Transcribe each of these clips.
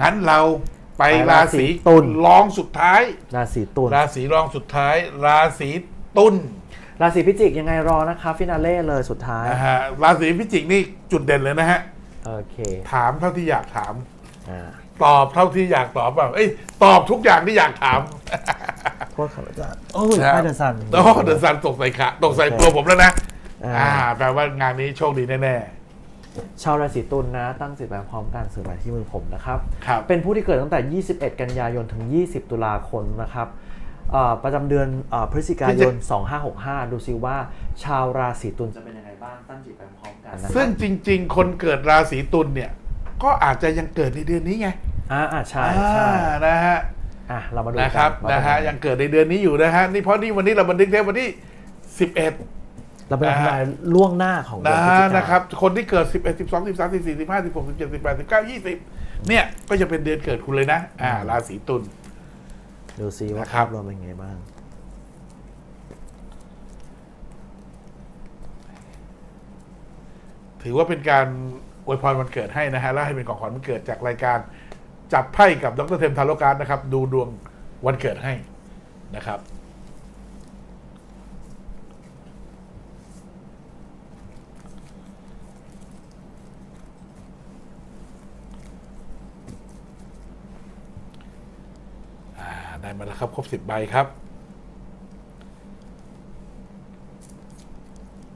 งั้นเราไปไปราราศีศีตุลรองสุดท้าย ราศีตุลราศีรองสุดท้าย ราศีตุลราศีพิจิกยังไงรอนะคะฟินาเล่เลยสุดท้ายนะฮะราศีพิจิกนี่จุดเด่นเลยนะฮะโอเคถามเท่าที่อยากถามอ่าตอบเท่าที่อยากตอบแบบเอ้ยตอบทุกอย่างที่อยากถามโทษครับอาจารย์โอ้ยครับให้เดอะซันโอ้เดอะซันตกใส่ขาตกใส่ตัวผมแล้วนะอ่าอ่าแปลว่างานนี้โชคดีแน่ ชาวราศีตุลนะ ตั้งจิตแบบพร้อมกันสื่อหมายที่มือผมนะครับๆครับเป็นผู้ที่เกิดตั้งแต่ 21 กันยายนถึง 20 ตุลาคมนะครับเอ่อประจำเดือนเอ่อพฤศจิกายน 2565 ดูซิว่า ชาวราศีตุลจะเป็นยังไงบ้างตั้งจิตไปพร้อมกันนะครับซึ่งจริง ๆ คนเกิดราศีตุลเนี่ย ก็อาจจะยังเกิดในเดือนนี้ไงอ่าอ่าใช่ใช่อ่านะฮะ อะเรามาดูกันะครับว่านะฮะเป็ยังเกิดในเดือนนี้อยู่นะฮะนี่เพราะนี่วันนี้เราบันทึกเทปวันที่ 11 เราเป็นนะฮะทำลายล่วงหน้าของเดือนะนพฤศจิกายนนะครับ คนที่เกิด 11 12 13 14 15 16 17 18 19 20 เนี่ยก็จะเป็นเดือนเกิดคุณเลยนะ อ่า ราศีตุลดูซิว่านะครับภาพรวมเป็นไงบ้าง ถือว่าเป็นการอวยพรวันเกิดให้นะฮะ และให้เป็นของขวัญวันเกิดจากรายการจับไพ่กับดรเทมทาโรการนะครับ ดูดวงวันเกิดให้นะครับ อ่า ได้มาแล้วครับ ครบสิบใบครับ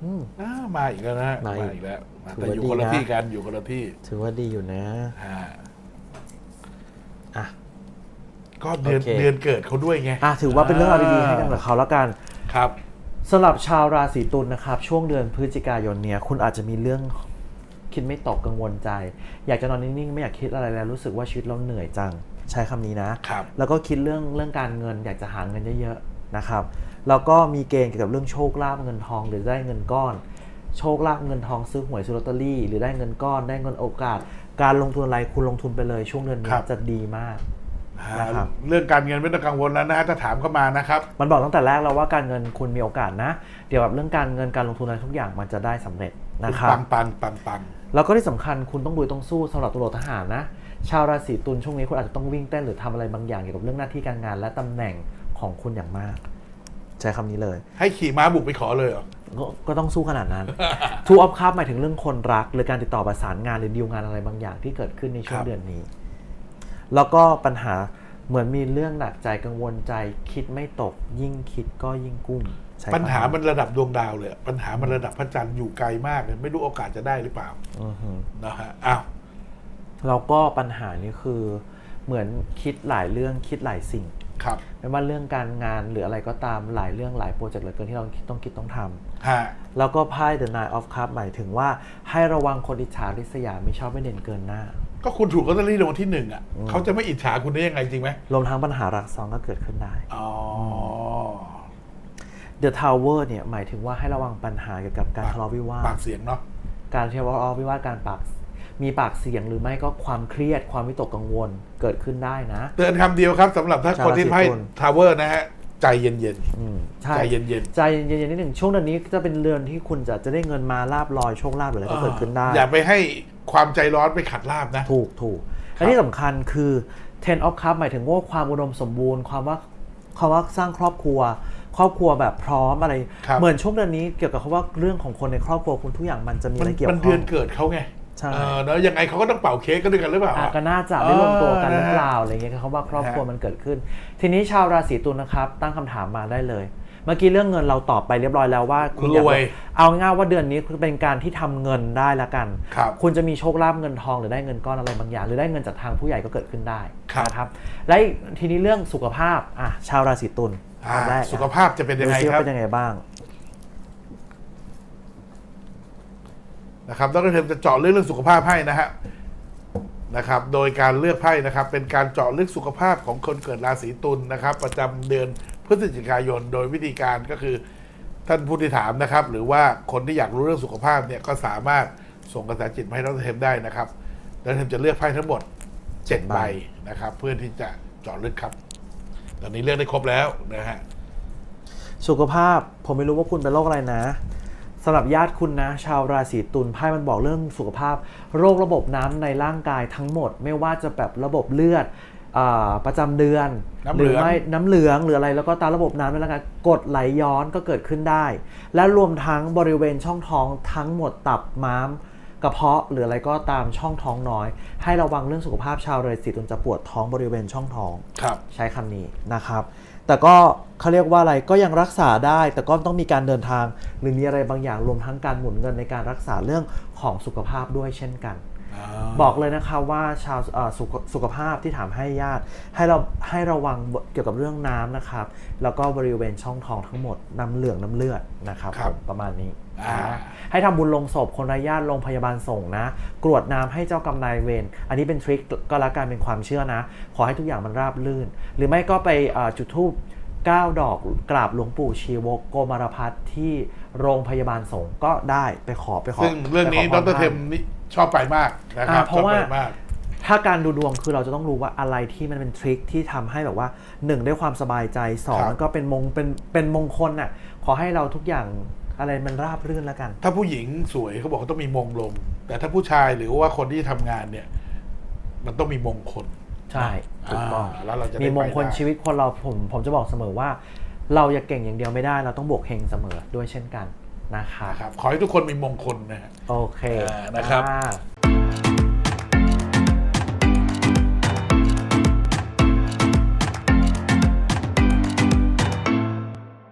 อืมอ่ามาอีกแล้วนะฮะมาอีกมาอีกแล้วมาถือแต่ว่าอยู่ดีคนละนะ ที่กันอยู่คนละที่ถือว่าดีอยู่นะ อ่าอะ ก็เดือนโอเค เดือนเกิดเขาด้วยไงอะถือว่าเป็นเรื่องราวดีๆให้กันกับเขาแล้วกัน ครับ สำหรับชาวราศีตุลนะครับ ช่วงเดือนพฤศจิกายนเนี่ยคุณอาจจะมีเรื่องคิดไม่ตกกังวลใจ อยากจะนอนนิ่งๆ ไม่อยากคิดอะไรแล้วรู้สึกว่าชีวิตเราเหนื่อยจัง ใช้คำนี้นะครับแล้วก็คิดเรื่องเรื่องการเงินอยากจะหาเงินเยอะๆนะครับแล้วก็มีเกณฑ์เกี่ยวกับเรื่องโชคลาภเงินทองหรือได้เงินก้อน โชคลาภเงินทองซื้อหวยซื้อลอตเตอรี่ หรือได้เงินก้อน ได้เงินโอกาส การลงทุนอะไรคุณลงทุนไปเลย ช่วงเดือนคนี้รับจะดีมากอ่านะครับเรื่องการเงินไม่ต้องกังวลแล้วนะฮะถ้าถามเข้ามานะครับ มันบอกตั้งแต่แรกแล้วว่าการเงินคุณมีโอกาสนะ เดี๋ยวแบบเรื่องการเงินการลงทุนอะไรทุกอย่างมันจะได้สำเร็จนะครับปังปังปังปังแล้วก็ที่สำคัญคุณต้องดูต้องสู้สำหรับตำรวจทหารนะ ชาวราศีตุลช่วงนี้คุณอาจจะต้องวิ่งเต้นหรือทำอะไรบางอย่างเกี่ยวกับเรื่องหน้าที่การงาน และตำแหน่งของคุณอย่างมาก ใช้คำนี้เลย ให้ขี่ม้าบุกไปขอเลยเหรอก็ก็ต้องสู้ขนาดนั้นทูออฟคัพหมายถึงเรื่องคนรัก หรือการติดต่อประสานงานหรือดีลงานอะไรบางอย่างที่เกิดขึ้นในช่วงครับเดือนนี้ แล้วก็ปัญหาเหมือนมีเรื่องหนักใจกังวลใจคิดไม่ตก ยิ่งคิดก็ยิ่งกุ้มใช้คำปัญหามันระดับดวงดาวเลยอะปัญหามันระดับพระจันทร์อยู่ไกลมากเลยไม่รู้โอกาสจะได้หรือเปล่าอือฮึนะฮะอ้าว แล้วก็ปัญหานี้คือเหมือนคิดหลายเรื่องคิดหลายสิ่งครับไม่ว่าเรื่องการงานหรืออะไรก็ตามหลายเรื่องหลายโปรเจกต์เหลือเกินที่เราคิดต้องคิดต้องทำฮะแล้วก็ไพ่ The Nine of Cups หมายถึงว่าให้ระวังคนอิจฉาริษยาไม่ชอบไม่เด่นเกินหน้า ก็คุณถูกลอตเตอรี่รางวัลที่หนึ่งอะเขาจะไม่อิจฉาคุณได้ยังไงจริงไหมรวมทั้งปัญหารักซ้อนก็เกิดขึ้นได้อ๋อ The Tower เนี่ยหมายถึงว่าให้ระวังปัญหาเกี่ยวกับการทะเลาะวิวาปาทกเสียงเนาะการทะเลาะวิวาทการปาก มีปากเสียงหรือไม่ก็ความเครียดความวิตกกังวลเกิดขึ้นได้นะ เตือนคำเดียวครับสำหรับถ้าชาวคนที่ไพ่ราศีตุลทาวเวอร์นะฮะ ใจเย็นอืมๆใช่ใจเย็นใจเย็นๆนิดหนึ่งช่วงเดือนนี้จะเป็นเดือนที่คุณจะจะได้เงินมาลาบลอยโชคลาภหรืออะไรๆก็เกิดขึ้นได้ อย่าไปให้ความใจร้อนไปขัดลาบนะ ถูกถูกและที่สำคัญคือ ten of cup หมายถึงว่าความอุดมสมบูรณ์ ความว่าความว่าสร้างครอบครัว ครอบครัวแบบพร้อมอะไร ครับ เหมือนช่วงเดือนนี้เกี่ยวกับคำว่าเรื่องของคนในครอบครัวคุณทุกอย่างมันจะมีมัอะไรนเกี่ยวมันข้เดือองนเกิดเขาไง ใช่เออแล้วยังไงเขาก็ต้องเป่าเค้กกันด้วยกันหรือเปล่าอะอะก็น่าจะได้รวมตัวกันหรือเปล่าเอออะไรเงี้ยคำว่าครอบครัวนะฮะมันเกิดขึ้น ทีนี้ชาวราศีตุลนะครับ ตั้งคำถามมาได้เลย เมื่อกี้เรื่องเงินเราตอบไปเรียบร้อยแล้วว่าคุณอยากรวยเอาง่ายๆว่าเดือนนี้คือเป็นการที่ทำเงินได้ละกันครับคุณจะมีโชคลาภเงินทองหรือได้เงินก้อนอะไรบางอย่าง หรือได้เงินจากทางผู้ใหญ่ก็เกิดขึ้นได้ครับนะครับ และอีกทีนี้เรื่องสุขภาพอะชาวราศีตุลอ่าอันแรกสุขภาพจะเป็นยังไงดูซิคว่ารับเป็นยังไงบ้าง นะครับดรเทมจะเจาะเรื่องเรื่องสุขภาพให้นะฮะนะครับ โดยการเลือกไพ่นะครับ เป็นการเจาะลึกสุขภาพของคนเกิดราศีตุลนะครับ ประจำเดือนพฤศจิกายน โดยวิธีการก็คือท่านผู้ที่ถามนะครับ หรือว่าคนที่อยากรู้เรื่องสุขภาพเนี่ยก็สามารถส่งกระแสจิตมาให้ดรเทมได้นะครับดรเทมจะเลือกไพ่ทั้งหมดเจ็ดใบนะครับ เพื่อที่จะเจาะลึกครับ ตอนนี้เลือกได้ครบแล้วนะฮะสุขภาพผมไม่รู้ว่าคุณเป็นโรคอะไรนะ สำหรับญาติคุณนะ ชาวราศีตุลไพ่มันบอกเรื่องสุขภาพ โรคระบบน้ำในร่างกายทั้งหมด ไม่ว่าจะแบบระบบเลือดอาประจำเดือนน้ำหเหลืรือองไม่น้ำเหลืองหรืออะไรแล้วก็ตามระบบน้ำในร่างกายกรดไหลย้อนก็เกิดขึ้นได้ และรวมทั้งบริเวณช่องท้องทั้งหมดตับม้ามกระเพาะหรืออะไรก็ตามช่องท้องน้อย ให้ระวังเรื่องสุขภาพชาวราศีตุลจะปวดท้องบริเวณช่องท้องครับใช้คำนี้นะครับ แต่ก็เขาเรียกว่าอะไรก็ยังรักษาได้ แต่ก็ต้องมีการเดินทาง หรือมีอะไรบางอย่างรวมทั้งการหมุนเงินในการรักษาเรื่องของสุขภาพด้วยเช่นกัน บอกเลยนะคะว่าชาวเอ่อสุขสุขภาพที่ถามให้ญาติ ให้เราให้ระวังเกี่ยวกับเรื่องน้ำนะครับ แล้วก็บริเวณช่องท้องทั้งหมดน้ำเหลืองน้ำเลือดนะครับครับผมประมาณนี้อ่านะให้ทำบุญลงศพคนไร้ญาติโรงพยาบาลส่งนะ กรวดน้ำให้เจ้ากรรมนายเวรอันนี้เป็นทริคก็แล้วกันเป็นความเชื่อนะ ขอให้ทุกอย่างมันราบรื่น หรือไม่ก็ไปเอ่อจุดธูป9 ดอกกราบหลวงปู่ชีวกโกมารพัฒน์ที่โรงพยาบาลสงฆ์ก็ได้ไปขอไปขอซึ่งเรื่องนี้ไปดขพรเทมนี่ ชอบไปมากนะครับอ่าเพราะว่าชอบไปมากถ้าการดูดวงคือเราจะต้องรู้ว่าอะไรที่มันเป็นทริคที่ทำให้แบบว่าหนึ่งได้ความสบายใจสองครับมันก็เป็นมงเป็นเป็นมงคลน่ะขอให้เราทุกอย่างอะไรมันราบรื่นแล้วกัน ถ้าผู้หญิงสวยเขาบอกเขาต้องมีมงลง แต่ถ้าผู้ชายหรือว่าคนที่ทำงานเนี่ย มันต้องมีมงคล ใช่ถูกต้องาแล้วเราจะได้มีมงคลไปได้ชีวิตคนเราผมผมจะบอกเสมอว่า เราอย่าเก่งอย่างเดียวไม่ได้เราต้องบวกเฮงเสมอด้วยเช่นกัน นะคะนะครับ ขอให้ทุกคนมีมงคลนะฮะโอเคอ่านะครับอ่า